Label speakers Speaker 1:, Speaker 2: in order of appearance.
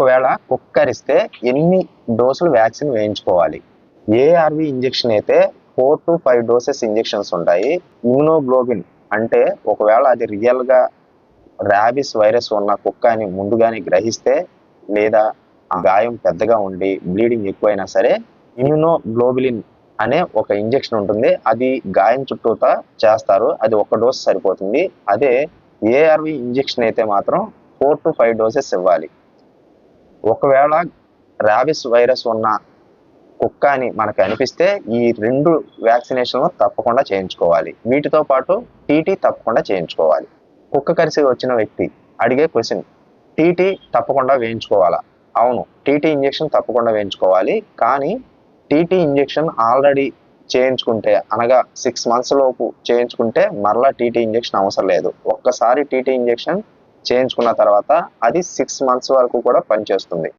Speaker 1: ఒకవేళ కుక్కరిస్తే ఎన్ని డోసులు వ్యాక్సిన్ వేయించుకోవాలి? ఏఆర్వి ఇంజెక్షన్ అయితే four to five doses injections ఉంటాయి. ఇమ్యునోగ్లోబిన్ అంటే ఒకవేళ అది రియల్గా ర్యాబిస్ వైరస్ ఉన్న కుక్క అని ముందుగానే గ్రహిస్తే లేదా ఆ గాయం పెద్దగా ఉండి బ్లీడింగ్ ఎక్కువైనా సరే ఇమ్యునోగ్లోబులిన్ అనే ఒక ఇంజెక్షన్ ఉంటుంది. అది గాయం చుట్టూతా చేస్తారు. అది ఒక డోస్ సరిపోతుంది. అదే ఏఆర్వి ఇంజెక్షన్ అయితే మాత్రం ఫోర్ టు ఫైవ్ డోసెస్ ఇవ్వాలి. ఒకవేళ ర్యాబిస్ వైరస్ ఉన్న కుక్క అని మనకు అనిపిస్తే ఈ రెండు వ్యాక్సినేషన్లు తప్పకుండా చేయించుకోవాలి. వీటితో పాటు టీటీ తప్పకుండా చేయించుకోవాలి. కుక్క కరిసి వచ్చిన వ్యక్తి అడిగే క్వశ్చన్ టీటీ తప్పకుండా వేయించుకోవాలా? అవును టీటీ ఇంజెక్షన్ తప్పకుండా వేయించుకోవాలి. కానీ టీటీ ఇంజెక్షన్ ఆల్రెడీ చేయించుకుంటే అనగా సిక్స్ మంత్స్ లోపు చేయించుకుంటే మరలా టీటీ ఇంజెక్షన్ అవసరం లేదు. ఒక్కసారి టీటీ ఇంజెక్షన్ చేయించుకున్న తర్వాత అది సిక్స్ మంత్స్ వరకు కూడా పనిచేస్తుంది.